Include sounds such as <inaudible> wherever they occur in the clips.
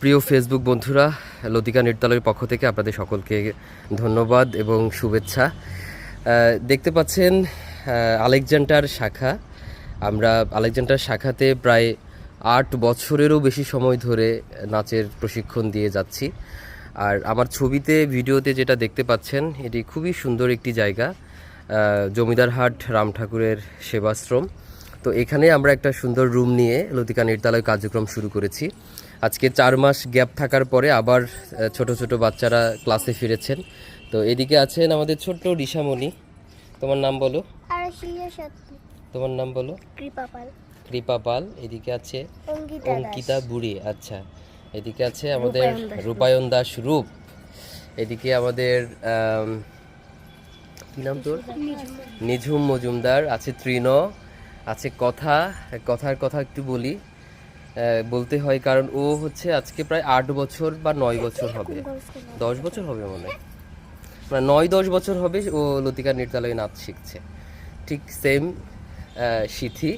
প্রিয় ফেসবুক বন্ধুরা, লতিকা নৃত্যালয়ের পক্ষ থেকে আপনাদের সকলকে ধন্যবাদ এবং শুভেচ্ছা। দেখতে পাচ্ছেন আলেকজান্ডার শাখা। আমরা আলেকজান্ডার শাখাতে প্রায় আট বছরেরও বেশি সময় ধরে নাচের প্রশিক্ষণ দিয়ে যাচ্ছি। আর আমার ছবিতে, ভিডিওতে যেটা দেখতে পাচ্ছেন, এটি খুবই সুন্দর একটি জায়গা জমিদারহাট রাম ঠাকুরের সেবাশ্রম। তো এখানে আমরা একটা সুন্দর রুম নিয়ে লতিকা নৃত্যালয় কার্যক্রম শুরু করেছি। আজকে চার মাস গ্যাপ থাকার পরে আবার ছোট ছোট বাচ্চারা ক্লাসে ফিরেছেন। তো এদিকে আছেন আমাদের ছোট্ট ঋষামণি তোমার নাম বলো? তোমার নাম বলো? কৃপা পাল। এদিকে আছে অঙ্কিতা বুড়ি আচ্ছা। এদিকে আছে আমাদের রূপায়ণ দাস রূপ। এদিকে আমাদের আম, কি নাম তোর? নিঝুম মজুমদার আছে তৃণ আছে কথা। কথার কথা একটু বলি। বলতে হয় কারণ ও হচ্ছে আজকে প্রায় আট বছর বা নয় বছর হবে। দশ বছর হবে মনে হয়। মানে নয়, দশ বছর হবে ও লতিকা নৃত্যালয়ে নাচ শিখছে। ঠিক সেম সিথি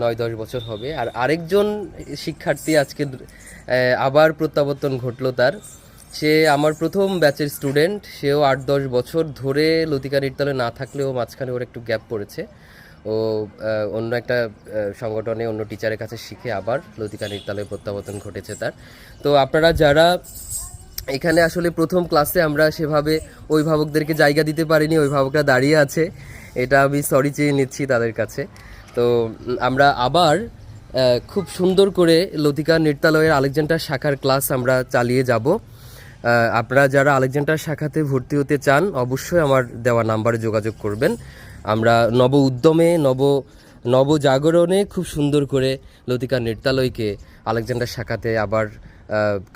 নয়, দশ বছর হবে। আর আরেকজন শিক্ষার্থী আজকে আবার প্রত্যাবর্তন ঘটলো তার। সে আমার প্রথম ব্যাচের স্টুডেন্ট সেও আট, দশ বছর ধরে লতিকা নৃত্যালয়ে না থাকলেও মাঝখানে ওর একটু গ্যাপ পড়েছে। ও অন্য একটা সংগঠনে অন্য টিচারের কাছে শিখে আবার লতিকা নৃত্যালয়ে প্রত্যাবর্তন ঘটেছে তার। তো আপনারা যারা এখানে আসলে প্রথম ক্লাসে আমরা সেভাবে অভিভাবকদেরকে জায়গা দিতে পারিনি, অভিভাবকরা দাঁড়িয়ে আছে, এটা আমি সরি চেয়ে নিচ্ছি তাদের কাছে। তো আমরা আবার খুব সুন্দর করে লতিকা নৃত্যালয়ের আলেকজান্ডার শাখার ক্লাস আমরা চালিয়ে যাব। আপনারা যারা আলেকজান্ডার শাখাতে ভর্তি হতে চান, অবশ্যই আমার দেওয়া নাম্বারে যোগাযোগ করবেন। আমরা নব উদ্যমে, নব নবজাগরণে খুব সুন্দর করে লতিকা নৃত্যালয়কে আলেকজান্ডার শাখাতে আবার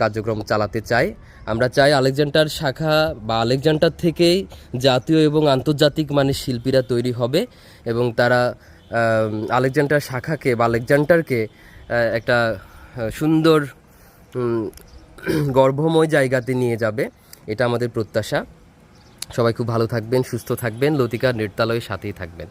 কার্যক্রম চালাতে চাই। আমরা চাই আলেকজান্ডার শাখা বা আলেকজান্ডার থেকেই জাতীয় এবং আন্তর্জাতিক মানের শিল্পীরা তৈরি হবে এবং তারা আলেকজান্ডার শাখাকে বা আলেকজান্ডারকে একটা সুন্দর <clears throat> গর্ভময় জায়গাতে নিয়ে যাবে। এটা আমাদের প্রত্যাশা। সবাই খুব ভালো থাকবেন, সুস্থ থাকবেন। লতিকা নৃত্যালয়ের সাথেই থাকবেন।